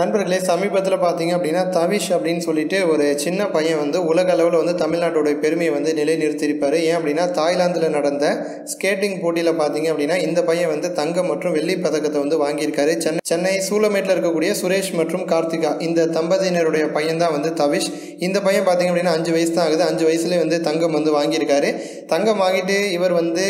நண்பர்களே சமீபத்தில் பார்த்தீங்க அப்படின்னா தவிஷ் அப்படின்னு சொல்லிட்டு ஒரு சின்ன பையன் வந்து உலக அளவில் வந்து தமிழ்நாட்டோடைய பெருமையை வந்து நிலைநிறுத்தியிருப்பார். ஏன் அப்படின்னா தாய்லாந்தில் நடந்த ஸ்கேட்டிங் போட்டியில் பார்த்தீங்க அப்படின்னா இந்த பையன் வந்து தங்கம் மற்றும் வெள்ளி பதக்கத்தை வந்து வாங்கியிருக்காரு. சென்னை சென்னை சூலமேட்டில் இருக்கக்கூடிய சுரேஷ் மற்றும் கார்த்திகா இந்த தம்பதியினருடைய பையன் தான் வந்து தவிஷ். இந்த பையன் பார்த்தீங்க அப்படின்னா அஞ்சு வயசு தான் ஆகுது. அஞ்சு வயசுலேயே வந்து தங்கம் வந்து வாங்கியிருக்காரு. தங்கம் வாங்கிட்டு இவர் வந்து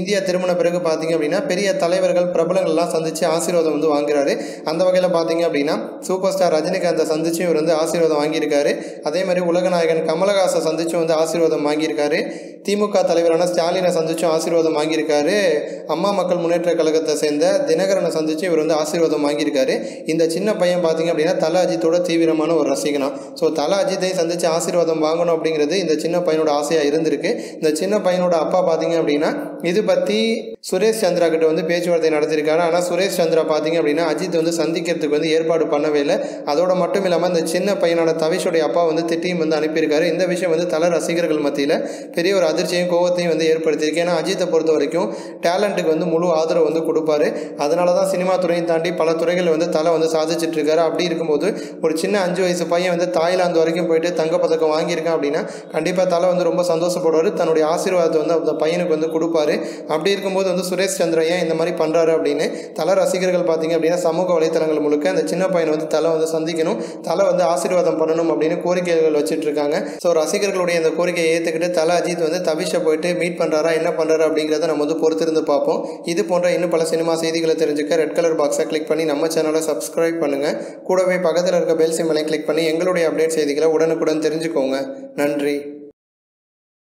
இந்தியா திருமண பிறகு பார்த்தீங்க அப்படின்னா பெரிய தலைவர்கள் பிரபலங்கள்லாம் சந்தித்து ஆசீர்வாதம் வந்து வாங்குறாரு. அந்த வகையில் பார்த்தீங்க அப்படின்னா சூப்பர் ஸ்டார் ரஜினிகாந்தை சந்திச்சும் இவர் வந்து ஆசீர்வாதம் வாங்கியிருக்காரு. அதே மாதிரி உலகநாயகன் கமலஹாசை சந்திச்சும் வந்து ஆசீர்வாதம் வாங்கியிருக்காரு. திமுக தலைவரான ஸ்டாலினை சந்திச்சும் ஆசீர்வாதம் வாங்கியிருக்காரு. அம்மா மக்கள் முன்னேற்ற கழகத்தை சேர்ந்த தினகரனை சந்திச்சு இவர் வந்து ஆசீர்வாதம் வாங்கியிருக்காரு. இந்த சின்ன பையன் பார்த்தீங்க அப்படின்னா தல அஜித்தோட தீவிரமான ஒரு ரசிகனா ஸோ தல அஜித்தை சந்திச்சு ஆசீர்வாதம் வாங்கணும் அப்படிங்கிறது இந்த சின்ன பையனோட ஆசையாக இருந்திருக்கு. இந்த சின்ன பையனோட அப்பா பார்த்தீங்க அப்படின்னா இது பற்றி சுரேஷ் சந்திரா கிட்ட வந்து பேச்சுவார்த்தை நடத்தியிருக்காரு. ஆனால் சுரேஷ் சந்திரா பார்த்தீங்க அப்படின்னா அஜித் வந்து சந்திக்கிறதுக்கு வந்து ஏற்பாடு பண்ணவே இல்லை. அதோட மட்டும் இல்லாமல் இந்த சின்ன பையனோட தவிஷுடைய அப்பா வந்து திட்டியும் வந்து அனுப்பியிருக்காரு. இந்த விஷயம் வந்து தல ரசிகர்கள் மத்தியில் பெரிய ஒரு அதிர்ச்சியும் கோவத்தையும் வந்து ஏற்படுத்தியிருக்கு. ஏன்னா அஜித்தை பொறுத்த வரைக்கும் டேலண்ட்டுக்கு வந்து முழு ஆதரவு வந்து கொடுப்பாரு. அதனால தான் சினிமா துறையை தாண்டி பல துறைகள் வந்து தலை வந்து சாதிச்சுட்டு இருக்காரு. அப்படி இருக்கும்போது ஒரு சின்ன அஞ்சு வயசு பையன் வந்து தாய்லாந்து வரைக்கும் போயிட்டு தங்கப்பதக்கம் வாங்கியிருக்கான் அப்படின்னா கண்டிப்பாக தலை வந்து ரொம்ப சந்தோஷப்படுவார். தன்னுடைய ஆசீர்வாதத்தை வந்து அந்த பையனுக்கு வந்து கொடுப்பாரு. அப்படி இருக்கும்போது வந்து சுரேஷ் சந்திரா ஏன் இந்த மாதிரி பண்ணுறாரு அப்படின்னு தலை ரசிகர்கள் பார்த்தீங்க அப்படின்னா சமூக வலைத்தளங்கள் முழுக்க அந்த சின்ன பையனை வந்து தலை வந்து சந்திக்கணும். தலை வந்து ஆசீர்வாதம் பண்ணணும் அப்படின்னு கோரிக்கைகள் வச்சுட்டு இருக்காங்க. ஸோ ரசிகர்களுடைய இந்த கோரிக்கையை ஏற்றுக்கிட்டு தலை அஜித் வந்து தவிஷை போயிட்டு மீட் பண்ணுறாரா என்ன பண்ணுறாரு அப்படிங்கிறத நம்ம வந்து பொறுத்திருந்து பார்ப்போம். இது போன்ற இன்னும் பல சினிமா செய்திகளை தெரிஞ்சுக்க ரெட் கலர் பாக்ஸை கிளிக் பண்ணி நம்ம சேனலை சப்ஸ்கிரைப் பண்ணுங்கள் கூடவே பக்கத்தில் இருக்க பெல் சிம்மலை கிளிக் பண்ணி எங்களுடைய அப்டேட் செய்திகளை உடனுக்குடன் தெரிஞ்சுக்கோங்க. நன்றி.